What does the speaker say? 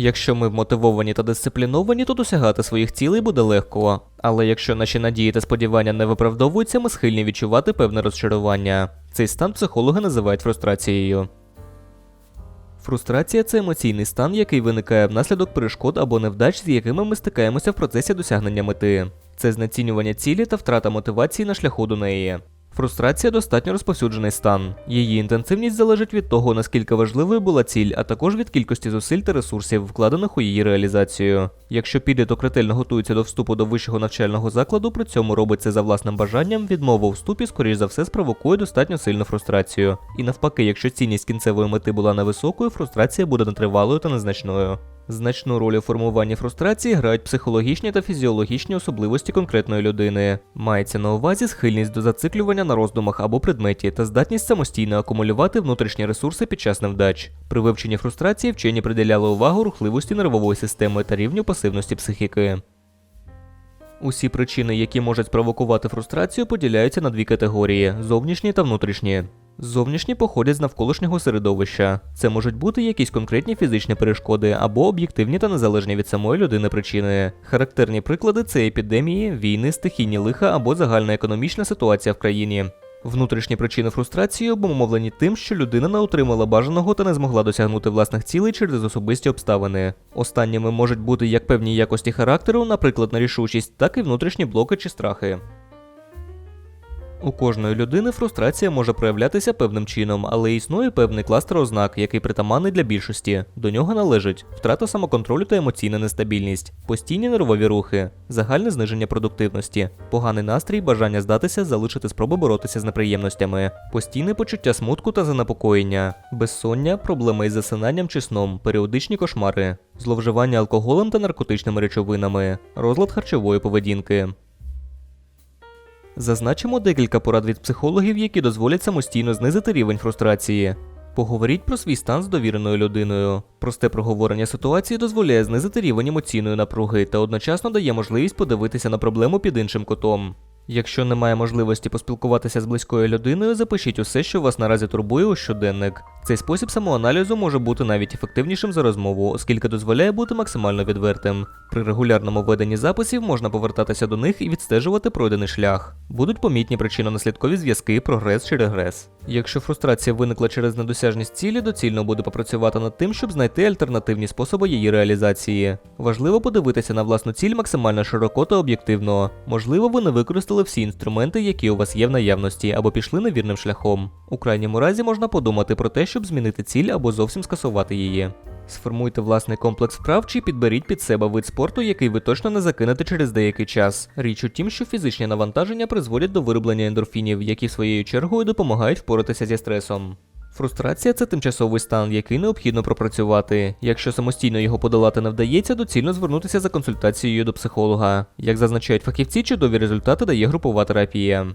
Якщо ми вмотивовані та дисципліновані, то досягати своїх цілей буде легко. Але якщо наші надії та сподівання не виправдовуються, ми схильні відчувати певне розчарування. Цей стан психологи називають фрустрацією. Фрустрація це емоційний стан, який виникає внаслідок перешкод або невдач, з якими ми стикаємося в процесі досягнення мети. Це знецінювання цілі та втрата мотивації на шляху до неї. Фрустрація достатньо розповсюджений стан. Її інтенсивність залежить від того, наскільки важливою була ціль, а також від кількості зусиль та ресурсів, вкладених у її реалізацію. Якщо підліток ретельно готується до вступу до вищого навчального закладу, при цьому робить це за власним бажанням, відмова у вступі, скоріш за все, спровокує достатньо сильну фрустрацію. І навпаки, якщо цінність кінцевої мети була невисокою, фрустрація буде нетривалою та незначною. Значну роль у формуванні фрустрації грають психологічні та фізіологічні особливості конкретної людини. Мається на увазі схильність до зациклювання на роздумах або предметі та здатність самостійно акумулювати внутрішні ресурси під час невдач. При вивченні фрустрації вчені приділяли увагу рухливості нервової системи та рівню пасивності психіки. Усі причини, які можуть спровокувати фрустрацію, поділяються на дві категорії: зовнішні та внутрішні. Зовнішні походять з навколишнього середовища. Це можуть бути якісь конкретні фізичні перешкоди або об'єктивні та незалежні від самої людини причини. Характерні приклади це епідемії, війни, стихійні лиха або загальна економічна ситуація в країні. Внутрішні причини фрустрації обумовлені тим, що людина не отримала бажаного та не змогла досягнути власних цілей через особисті обставини. Останніми можуть бути як певні якості характеру, наприклад, нерішучість, так і внутрішні блоки чи страхи. У кожної людини фрустрація може проявлятися певним чином, але існує певний кластер ознак, який притаманний для більшості. До нього належить втрата самоконтролю та емоційна нестабільність, постійні нервові рухи, загальне зниження продуктивності, поганий настрій, бажання здатися, залишити спроби боротися з неприємностями, постійне почуття смутку та занепокоєння, безсоння, проблеми із засинанням чи сном, періодичні кошмари, зловживання алкоголем та наркотичними речовинами, розлад харчової поведінки. Зазначимо декілька порад від психологів, які дозволять самостійно знизити рівень фрустрації. Поговоріть про свій стан з довіреною людиною. Просте проговорення ситуації дозволяє знизити рівень емоційної напруги та одночасно дає можливість подивитися на проблему під іншим кутом. Якщо немає можливості поспілкуватися з близькою людиною, запишіть усе, що вас наразі турбує у щоденник. Цей спосіб самоаналізу може бути навіть ефективнішим за розмову, оскільки дозволяє бути максимально відвертим. При регулярному веденні записів можна повертатися до них і відстежувати пройдений шлях. Будуть помітні причинно-наслідкові зв'язки, прогрес чи регрес. Якщо фрустрація виникла через недосяжність цілі, доцільно буде попрацювати над тим, щоб знайти альтернативні способи її реалізації. Важливо подивитися на власну ціль максимально широко та об'єктивно. Можливо, ви не використали всі інструменти, які у вас є в наявності, або пішли невірним шляхом. У крайньому разі можна подумати про те, щоб змінити ціль або зовсім скасувати її. Сформуйте власний комплекс вправ чи підберіть під себе вид спорту, який ви точно не закинете через деякий час. Річ у тім, що фізичні навантаження призводять до вироблення ендорфінів, які своєю чергою допомагають впоратися зі стресом. Фрустрація це тимчасовий стан, який необхідно пропрацювати. Якщо самостійно його подолати не вдається, доцільно звернутися за консультацією до психолога. Як зазначають фахівці, чудові результати дає групова терапія.